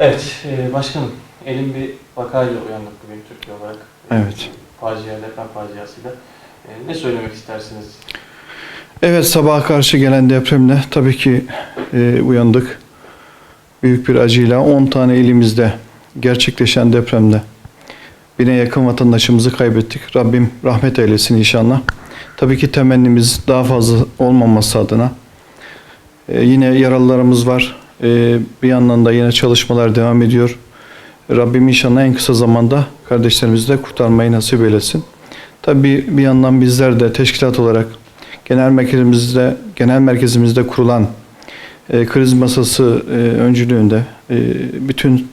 Evet, e, başkanım. Elim bir vakayla uyandık bugün Türkiye olarak. Evet. Facia, deprem faciasıyla. E, ne söylemek istersiniz? Evet sabaha karşı gelen depremle tabii ki e, uyandık. Büyük bir acıyla 10 tane ilimizde gerçekleşen depremde bine yakın vatandaşımızı kaybettik. Rabbim rahmet eylesin inşallah. Tabii ki temennimiz daha fazla olmaması adına. E, yine yaralılarımız var. E, bir yandan da yine çalışmalar devam ediyor. Rabbim inşallah en kısa zamanda kardeşlerimizi de kurtarmayı nasip eylesin. Tabii bir yandan bizler de teşkilat olarak genel merkezimizde genel merkezimizde kurulan e, kriz masası e, öncülüğünde e, bütün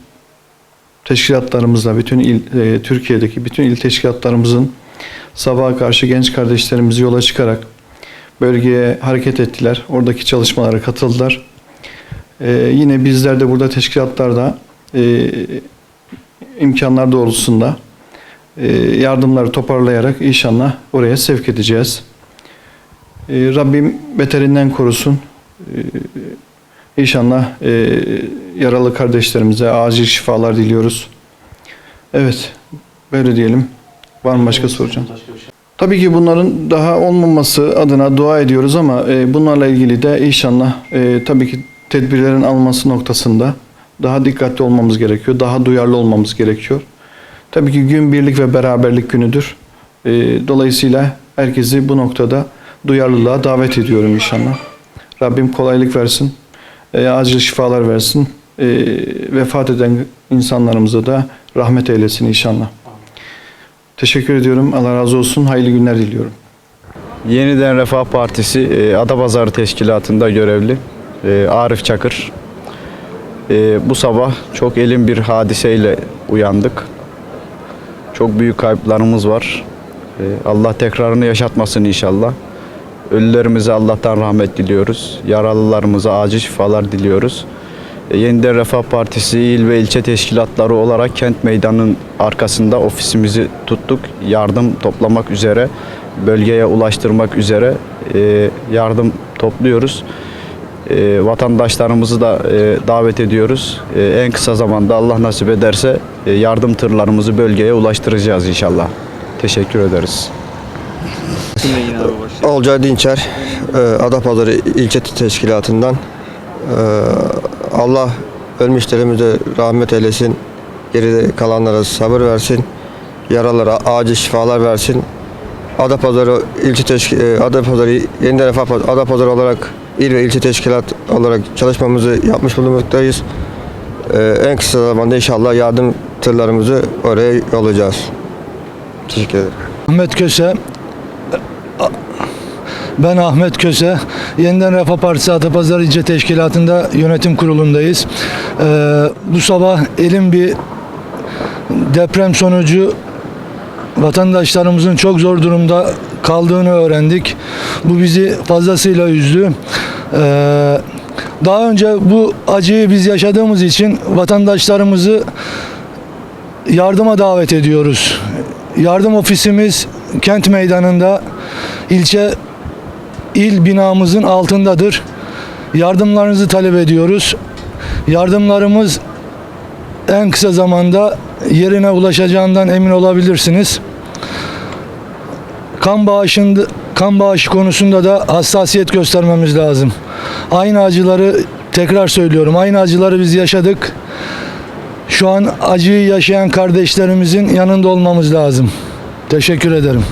teşkilatlarımızla, bütün il, e, Türkiye'deki bütün il teşkilatlarımızın sabaha karşı genç kardeşlerimizi yola çıkarak bölgeye hareket ettiler. Oradaki çalışmalara katıldılar. E, yine bizler de burada teşkilatlarda e, imkanlar doğrultusunda e, yardımları toparlayarak inşallah oraya sevk edeceğiz. E, Rabbim beterinden korusun. E, İnşallah e, yaralı kardeşlerimize acil şifalar diliyoruz. Evet, böyle diyelim. Var mı başka soracağım? Başka bir şey. Tabii ki bunların daha olmaması adına dua ediyoruz ama e, bunlarla ilgili de inşallah e, tabii ki tedbirlerin alınması noktasında daha dikkatli olmamız gerekiyor, daha duyarlı olmamız gerekiyor. Tabii ki gün birlik ve beraberlik günüdür. E, dolayısıyla herkesi bu noktada duyarlılığa davet ediyorum inşallah. Rabbim kolaylık versin, e, acil şifalar versin, e, vefat eden insanlarımıza da rahmet eylesin inşallah. Teşekkür ediyorum. Allah razı olsun. Hayırlı günler diliyorum. Yeniden Refah Partisi e, Adapazarı Teşkilatı'nda görevli e, Arif Çakır. E, bu sabah çok elin bir hadiseyle uyandık. Çok büyük kayıplarımız var. E, Allah tekrarını yaşatmasın inşallah. Ölülerimize Allah'tan rahmet diliyoruz. Yaralılarımıza acil şifalar diliyoruz. Yeniden Refah Partisi il ve ilçe teşkilatları olarak kent meydanının arkasında ofisimizi tuttuk. Yardım toplamak üzere, bölgeye ulaştırmak üzere yardım topluyoruz. E, vatandaşlarımızı da e, davet ediyoruz. E, en kısa zamanda Allah nasip ederse e, yardım tırlarımızı bölgeye ulaştıracağız inşallah. Teşekkür ederiz. Olcay Dinçer, e, Adapazarı İlçe Teşkilatı'ndan. E, Allah ölmüşlerimize rahmet eylesin, geride kalanlara sabır versin, yaralara acil şifalar versin. Adapazarı İlçe Teşk e, Adapazarı Yeniden Adapazarı olarak il ve ilçe teşkilat olarak çalışmamızı yapmış bulunmaktayız. E, en kısa zamanda inşallah yardım tırlarımızı oraya yollayacağız. Teşekkür ederim. Ahmet Köse ben Ahmet Köse. Yeniden Refah Partisi Adapazarı İlçe Teşkilatı'nda yönetim kurulundayız. Ee, bu sabah elim bir deprem sonucu vatandaşlarımızın çok zor durumda kaldığını öğrendik. Bu bizi fazlasıyla üzdü. Ee, daha önce bu acıyı biz yaşadığımız için vatandaşlarımızı yardıma davet ediyoruz. Yardım ofisimiz kent meydanında ilçe il binamızın altındadır. Yardımlarınızı talep ediyoruz. Yardımlarımız en kısa zamanda yerine ulaşacağından emin olabilirsiniz. Kan bağışında kan bağışı konusunda da hassasiyet göstermemiz lazım. Aynı acıları tekrar söylüyorum. Aynı acıları biz yaşadık. Şu an acıyı yaşayan kardeşlerimizin yanında olmamız lazım. Teşekkür ederim.